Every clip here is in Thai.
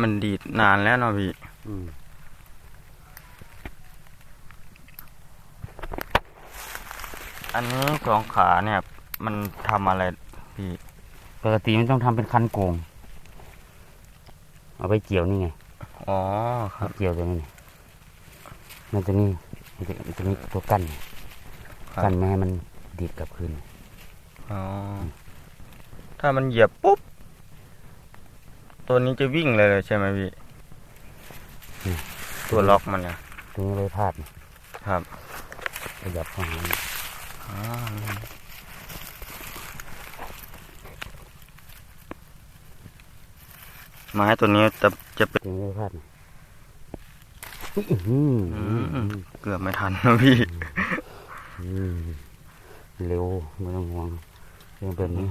มันดีดนานแล้วเนาะพี่อืมอันนี้สองขาเนี่ย มันทำอะไรพี่ปกติมันต้องทำเป็นคันโกง เอาไปเกี่ยวนี่ไง อ๋อครับเกี่ยวตัวนี้ไงมันจะนี่มันจะมันจะมีตัวกั้นครับกั้นไม่ให้มันดีดกลับคืนอ๋อถ้ามันเหยียบปุ๊บ ตัวนี้จะวิ่งเลยใช่ไหมพี่ ตัวล็อกมันเนี่ยตรงนี้เลยพลาดครับขยับเข้าหาอ๋อไม้ตัวนี้จะจะเป็นตรงนี้เลยพลาดอื้อหืออืมเกือบไม่ทันนะพี่อืมเร็วไม่ต้องห่วงเรื่องแบบนี้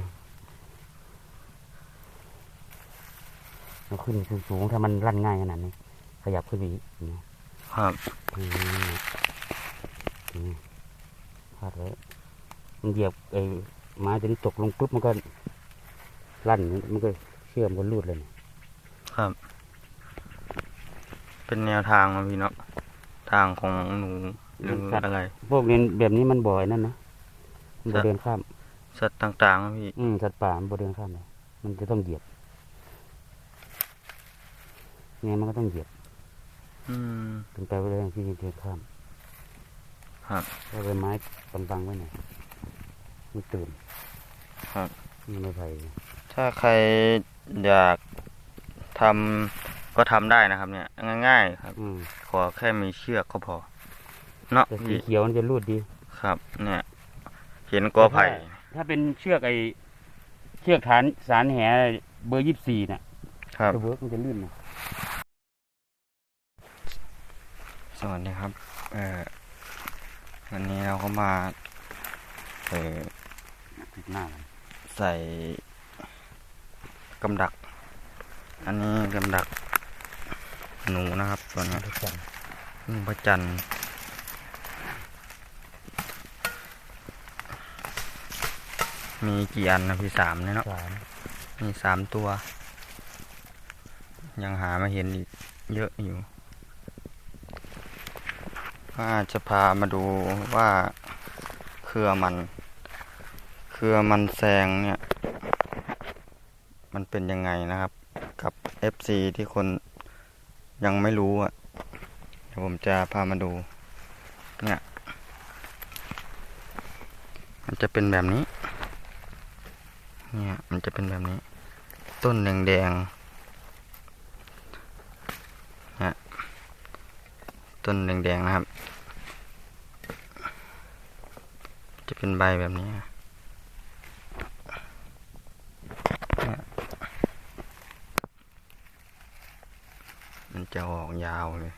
เราขึ้นสูงๆถ้ามันลั่นง่ายขนาดนี้ ขยับขึ้นไปอีกอย่างเงี้ยครับอืมอืมพลาดเลยมันเหยียบไอ้ไม้ตัวนี้ตกลงปุ๊บมันก็ลั่นมันก็เชื่อมกันรูดเลยเนี่ยครับ เป็นแนวทางนะพี่เนาะทางของหนูหรืออะไรพวกนี้แบบนี้มันบ่อยนั่นนะมันบ่ครับเดินข้าม สัตว์ต่างๆนะพี่อืมสัตว์ป่ามันบ่เดินข้ามเลยมันจะต้องเหยียบ ไงมันก็ต้องเหยียบอืมถึงไปไม่ได้ที่จะเดินข้ามครับก็ใบไม้บังๆไว้หน่อยมันตื่นครับมันไม่ไผ่ถ้าใครอยากทำก็ทำได้นะครับ เนี่ย ง่าย ๆ ครับอืมขอแค่มีเชือกก็พอ เนาะแต่สีพี่เขียวมันจะรูดดี ครับ เนี่ย เห็นกอไผ่ถ้าเป็นเชือกไอเชือกฐานสารแหเบอร์ยี่สิบสี่น่ะครับจะเวิร์กมันจะลื่นนะ สวัสดีครับ เอ่อ วันนี้เราก็มา เอ่อติดหน้ามันใส่กำดัก อันนี้กำดัก หนูนะครับตัวนี้ทุกอย่างพึ่งพระจันทร์มีกี่อันนะพี่สามเนี่ยเนาะสามมีสามตัว ยังหามาเห็นอีกเยอะอยู่ ว่าจะพามาดูว่าเครือมัน เครือมันแซงเนี่ย มันเป็นยังไงนะครับ กับ FC ที่คนยังไม่รู้อะเดี๋ยวผมจะพามาดู เนี่ย มันจะเป็นแบบนี้ เนี่ย มันจะเป็นแบบนี้ ต้นแดงๆนะต้นแดงๆนะครับ จะเป็นใบแบบนี้มันจะออกยาวเลย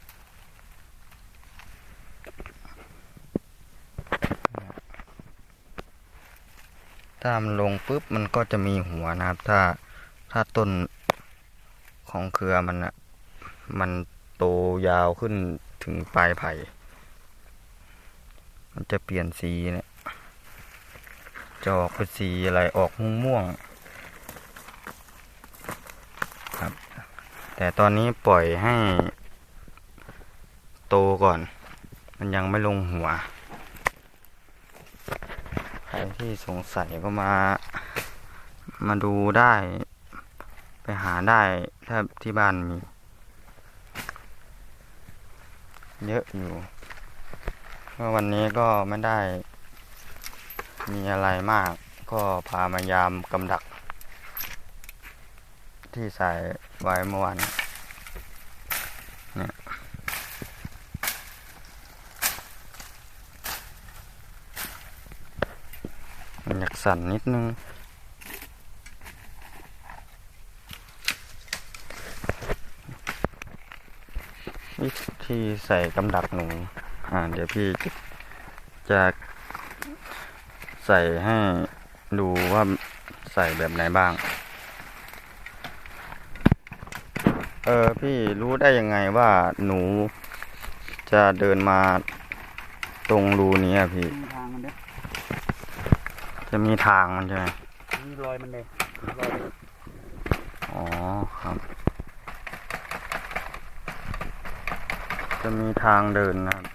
ถ้ามันลงปุ๊บมันก็จะมีหัวนะครับ ถ้าถ้าต้นของเครือมันอะมันโตยาวขึ้นถึงปลายไผ่ มันจะเปลี่ยนสีเนี่ย จะออกเป็นสีอะไรออกม่วงๆครับ แต่ตอนนี้ปล่อยให้ โตก่อน มันยังไม่ลงหัว ใครที่สงสัยก็มา มาดูได้ ไปหาได้ถ้าที่บ้านมี เยอะอยู่เมื่อวันนี้ก็ไม่ได้ มีอะไรมากก็พามายามกำดัก ที่ใส่ไว้เมื่อวานเนี่ยมันอยากสั่นนิดนึงวิธีใส่กำดักหนู อ่า เดี๋ยวพี่จะ ใส่ให้ดูว่าใส่แบบไหนบ้าง เออพี่รู้ได้ยังไงว่าหนูจะเดินมาตรงรูนี้อะพี่ มีทางมันเด้จะมีทางมันใช่ไหมมีรอยมันเลยรอยอ๋อครับ จะมีทางเดินนะครับ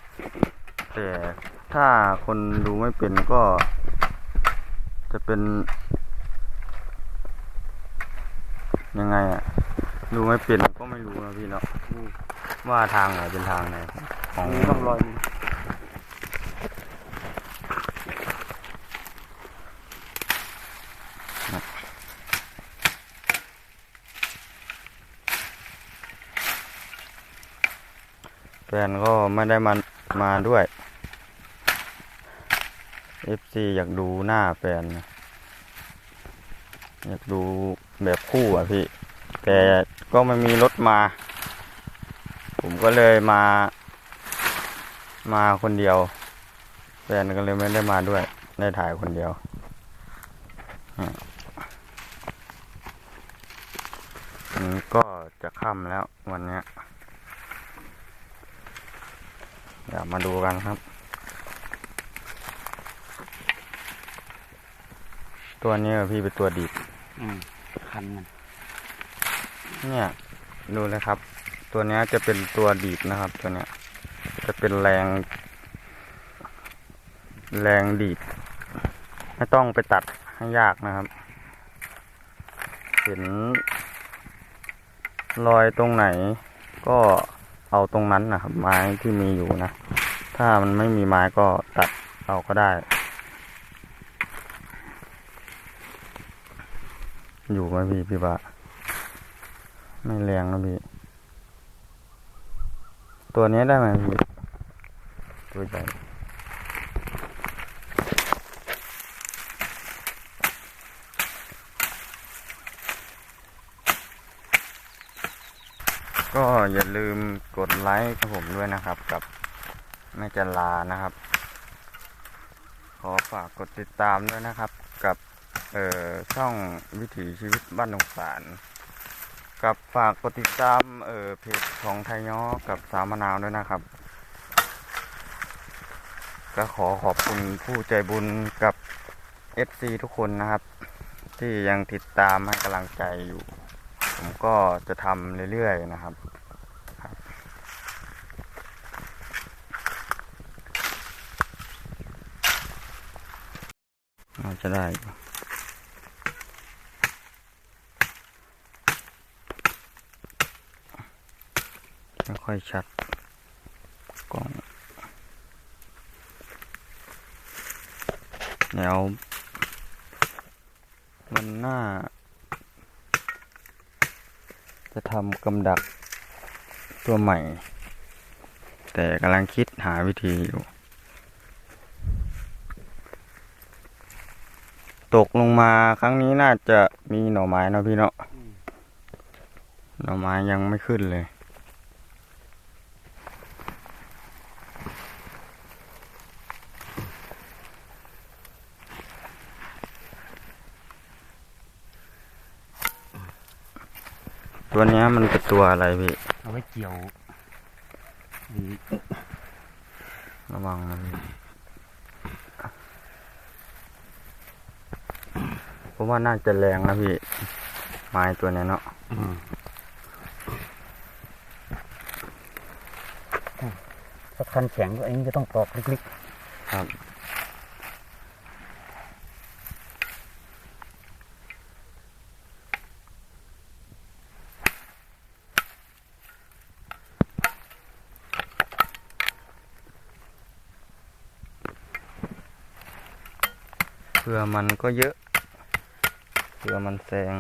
แต่ถ้าคนดูไม่เป็นก็ จะเป็น ยังไงอะดูไม่เป็นก็ไม่รู้นะพี่เนาะว่าทางไหนเป็นทางไหนของมีร่องรอยนี่แฟนก็ไม่ได้มามาด้วย FC อยากดูหน้าแฟน อยากดูแบบคู่อะพี่ แต่ก็ไม่มีรถมา ผมก็เลยมา มาคนเดียว แฟนก็เลยไม่ได้มาด้วย ได้ถ่ายคนเดียวอะมันก็จะค่ำแล้ววันนี้ยเดี๋ยวมาดูกันครับ ตัวนี้อะพี่เป็นตัวดีดอืมคันมันเนี่ยดูเลยครับ ตัวเนี้ยจะเป็นตัวดีดนะครับ ตัวเนี้ย จะเป็นแรง แรงดีด ไม่ต้องไปตัดให้ยากนะครับ เห็น รอยตรงไหนก็เอาตรงนั้นนะครับ ไม้ที่มีอยู่นะ ถ้ามันไม่มีไม้ก็ตัดเอาก็ได้ อยู่ไหมพี่พี่บาไม่แรงนะพี่ ตัวนี้ได้ไหมพี่ ตัวใหญ่ก็อย่าลืมกดไลค์กับผมด้วยนะครับ กับแม่จันลานะครับ ขอฝากกดติดตามด้วยนะครับ กับ เอ่อช่องวิถีชีวิตบ้านหนองสารกับฝากกดติดตามเอ่อเพจของไทยย้อกับสามะนาวด้วยนะครับ ก็ขอขอบคุณผู้ใจบุญกับ FC ทุกคนนะครับ ที่ยังติดตามให้กำลังใจอยู่ ผมก็จะทำเรื่อยๆนะครับจะได้ ไม่ค่อยชัดกล้องเดี๋ยวมันหน้า จะทำกำดักตัวใหม่ แต่กำลังคิดหาวิธีอยู่ ตกลงมาครั้งนี้น่าจะมีหน่อไม้นะพี่เนาะหน่อไม้ยังไม่ขึ้นเลย ตัวเนี้ยมันเป็นตัวอะไรพี่เอาไว้เกี่ยวอืมระวังนะพี่ผมว่าน่าจะแรงนะพี่ ไม้ตัวเนี้ยเนาะอืมถ้าคันแข็งก็อันนี้จะต้องตอกลึกครับ เผื่อมันก็เยอะเผื่อมันแซง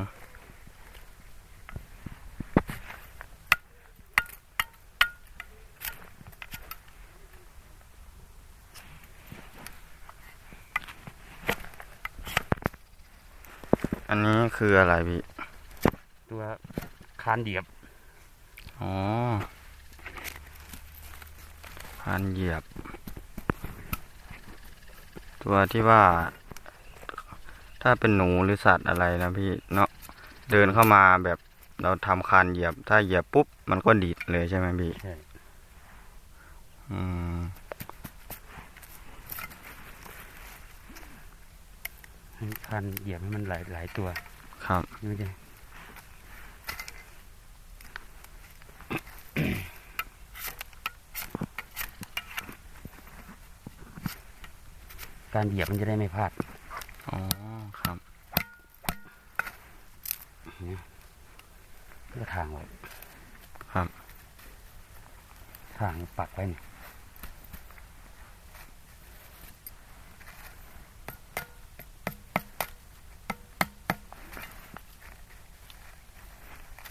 อันนี้คืออะไรพี่ๆตัวคานเหยียบ อ๋อพานเหยียบ ตัวที่ว่า ถ้าเป็นหนูหรือสัตว์อะไรนะพี่เนาะเดินเข้ามาแบบเราทำคานเหยียบ ถ้าเหยียบปุ๊บมันก็ดีดเลยใช่ไหมพี่ใช่คานเหยียบมันหลายหลายตัว ครับดูดิการเหยียบมันจะได้ไม่พลาด กไว้นี่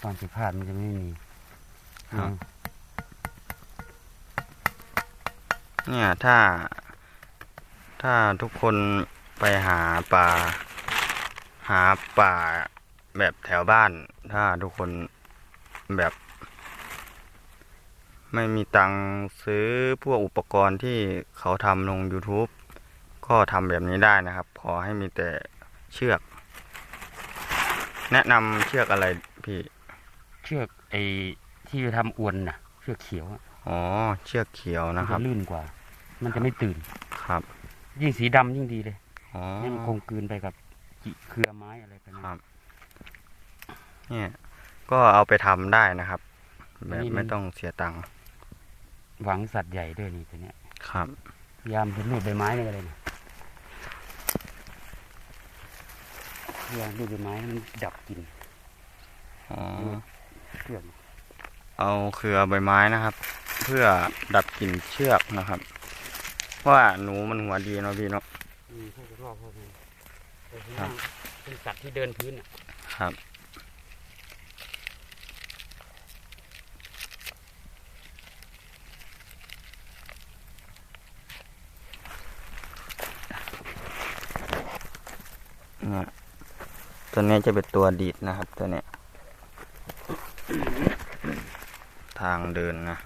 ตอนผิดพลาดมันจะไม่มีครับอืมเนี่ยถ้า ถ้าทุกคนไปหาปลาหาป่าแบบแถวบ้าน ถ้าทุกคนแบบ ไม่มีตังค์ซื้อพวกอุปกรณ์ที่เขาทำลง YouTube ก็ทำแบบนี้ได้นะครับ ขอให้มีแต่เชือก แนะนำเชือกอะไรพี่ เชือกไอ้ที่ทำอวนน่ะ เชือกเขียวอะอ๋อ เชือกเขียวมันนะครับจะลื่นกว่า มันจะไม่ตื่น ครับ ยิ่งสีดำยิ่งดีเลยอ๋อให้มันคงกลืนไปกับจิเครือไม้อะไรไปนะครับ เนี่ย ก็เอาไปทำได้นะครับ แบบนี่มันไม่ต้องเสียตังค์ หวังสัตว์ใหญ่ด้วยนี่ตัวเนี้ยครับพยายามจะรูดใบไม้นี่ก็เลยนะพยายามรูดใบไม้ให้มันดับกลิ่นอ๋อเชือกเอาเครือใบไม้นะครับ เพื่อดับกลิ่นเชือกนะครับเพราะว่าหนูมันหัวดีเนาะพี่เนาะอืมพวกรอบพวกนี้แต่ข้างครัล่าบงเป็นสัตว์ที่เดินพื้นอะครับ เนี่ยตัวนี้จะเป็นตัวดีดนะครับ ตัวเนี้ยทางเดินนะ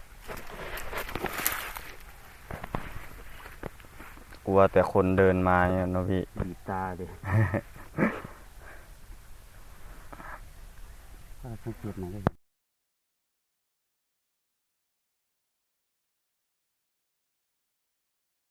กลัวแต่คนเดินมาเนี่ยเนาะพี่บีบตาเลยถ้าสังเกตหน่อยก็เห็น